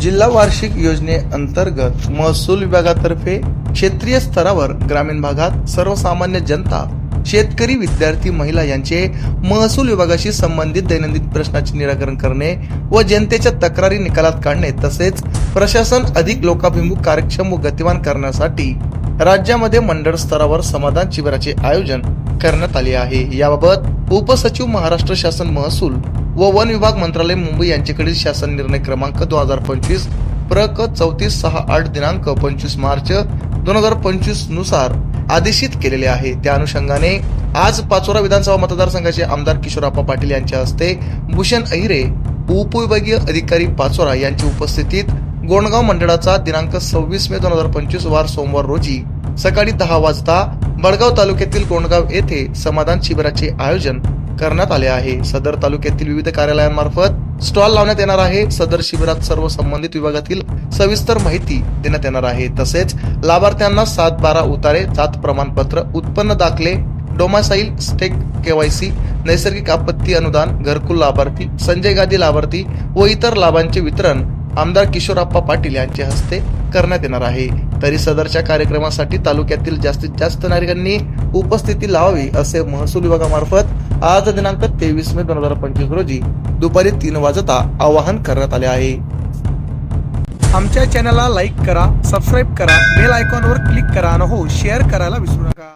जिल्हा वार्षिक योजनेअंतर्गत महसूल विभागातर्फे क्षेत्रीय स्तरावर ग्रामीण भागात सर्वसामान्य जनता शेतकरी विद्यार्थी महिला यांचे महसूल विभागाशी संबंधित दैनंदिन प्रश्नाचे निराकरण करणे व जनतेच्या तक्रारी निकालात काढणे तसेच प्रशासन अधिक लोकाभिमुख कार्यक्षम व गतिमान करण्यासाठी राज्यामध्ये मंडळ स्तरावर समाधान शिबिराचे आयोजन करण्यात आले आहे. याबाबत उपसचिव महाराष्ट्र शासन महसूल व वन विभाग मंत्रालय मुंबई यांच्याकडील शासन निर्णय क्रमांक दोन हजार पंचवीस प्र क चौतीस सहा आठ दिनांक पंचवीस मार्च दोन हजार पंचवीसनुसार आदेशित केलेले आहे. त्या अनुषंगाने आज पाचोरा विधानसभा मतदारसंघाचे आमदार किशोरप्पा पाटील यांच्या हस्ते भूषण अहिरे उपविभागीय अधिकारी पाचोरा यांच्या उपस्थितीत गोंडगाव मंडळाचा दिनांक सव्वीस मे दोन हजार पंचवीस वार सोमवार रोजी सकाळी दहा वाजता बडगाव तालुक्यातील गोंडगाव येथे समाधान शिबिराचे आयोजन करण्यात आले आहे. सदर तालुक्यातील विविध कार्यालयांमार्फत स्टॉल लावण्यात येणार आहे. सदर शिबिरात सर्व संबंधित विभागातील सविस्तर माहिती देण्यात येणार आहे. तसेच लाभार्थ्यांना सात बारा उतारे जात प्रमाणपत्र उत्पन्न दाखले डोमासाईल स्टेक केवायसी नैसर्गिक आपत्ती अनुदान घरकुल लाभार्थी संजय गादी लाभार्थी व इतर लाभांचे वितरण आमदार किशोरप्पा पाटील यांच्या हस्ते करण्यात येणार आहे. तरी सदरच्या कार्यक्रमासाठी तालुक्यातील जास्तीत जास्त नागरिकांनी उपस्थिती लावावी असे महसूल विभागामार्फत आज दिनांक तेवीस मे दोन हजार पंचवीस रोजी दुपारी तीन वाजता आवाहन करण्यात आले आहे. आमच्या चॅनलला लाईक करा सबस्क्राईब करा बेल आयकॉनवर क्लिक करा आणि हो शेअर करायला विसरू नका.